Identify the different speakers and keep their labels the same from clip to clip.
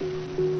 Speaker 1: Thank you.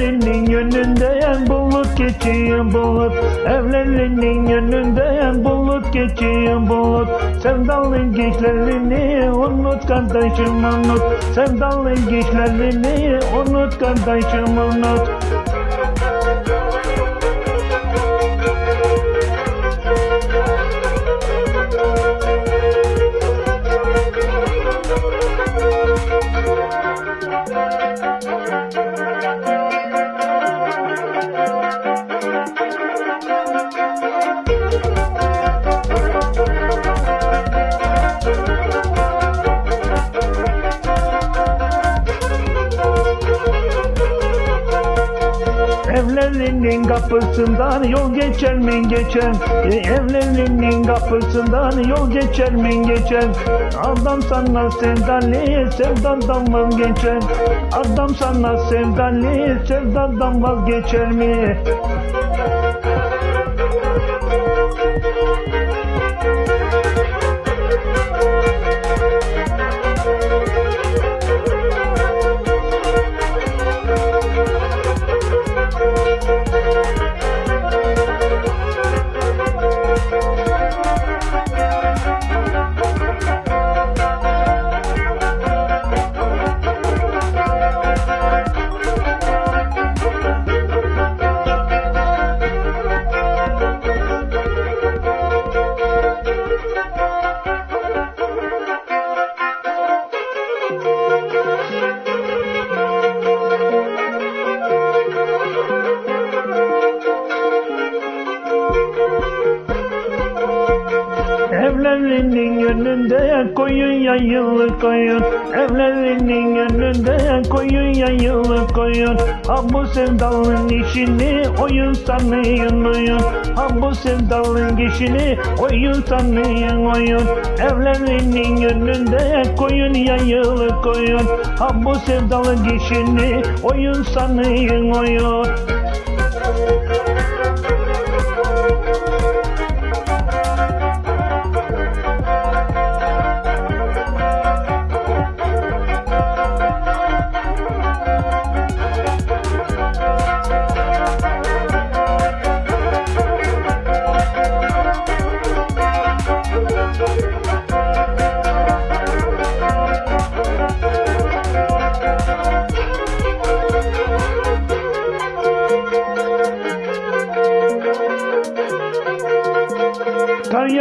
Speaker 1: Evlerinin yönünden bulut geçeyim bulut. Evlerinin yönünden bulut geçeyim bulut. Sevdalın geçlerini unut kardeşim unut. Sevdalın geçlerini unut kardeşim unut Evlerinin kapısından yol geçer mi geçer? E, Evlerinin kapısından yol geçer mi geçer? Adam sana sevdalı sevdadan vazgeçer? Adam sana sevdalı sevdadan vazgeçer mi önünde koyun yayılı koyun. Evlerinin önünde koyun yayılı koyun. Ha bu sevdalın işini oyun sanıyın oyun Ha bu sevdalın işini oyun sanıyın oyun Evlerinin önünde koyun yayılı koyun. Ha bu sevdalın işini oyun sanıyın oyun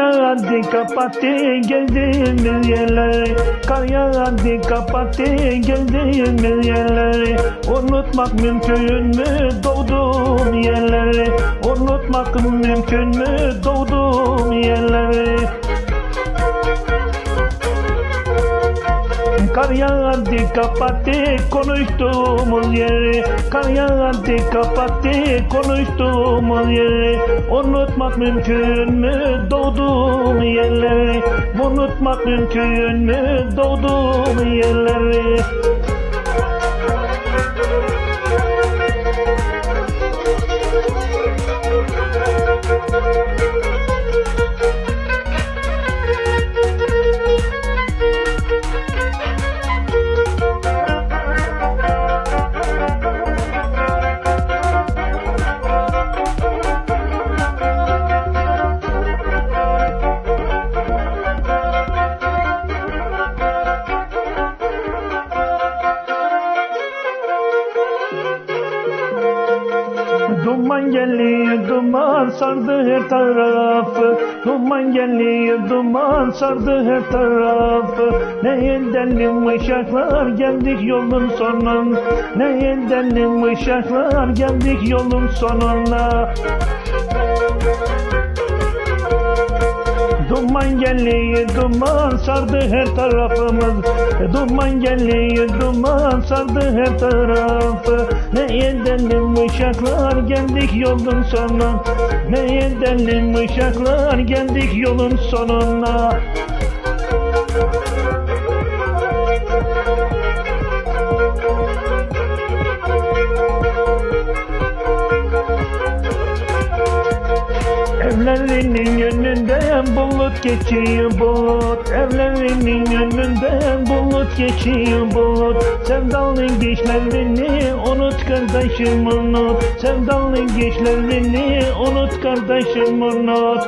Speaker 1: Kar yağdı kapattı geldiğimiz yerleri Kar yağdı kapattı geldiğimiz yerleri Unutmak mümkün mü doğduğum yerleri? Unutmak mümkün mü doğduğum yerleri Kar kapattı konuştuğumuz yeri. Kar kapattı konuştuğumuz yeri. Unutmak mümkün mü doğduğum yerleri? Unutmak mümkün mü doğduğum yerleri Duman geliyor duman sardı her tarafı. Duman geliyor duman sardı her tarafı. Ne elden ışıklar geldik yolun sonun. Ne elden ışıklar geldik yolun sonuna Duman geliyor duman sardı her tarafımız. Duman geliyor duman sardı her tarafı. Ne edelim uşaklar geldik yolun sonuna. Ne edelim uşaklar geldik yolun sonuna Evlerinin önünden bulut geçiyor bulut. Evlerinin önünden bulut geçiyor bulut. Sevdalı geçlerini unut kardeşim unut. Sevdalı geçlerini unut kardeşim unut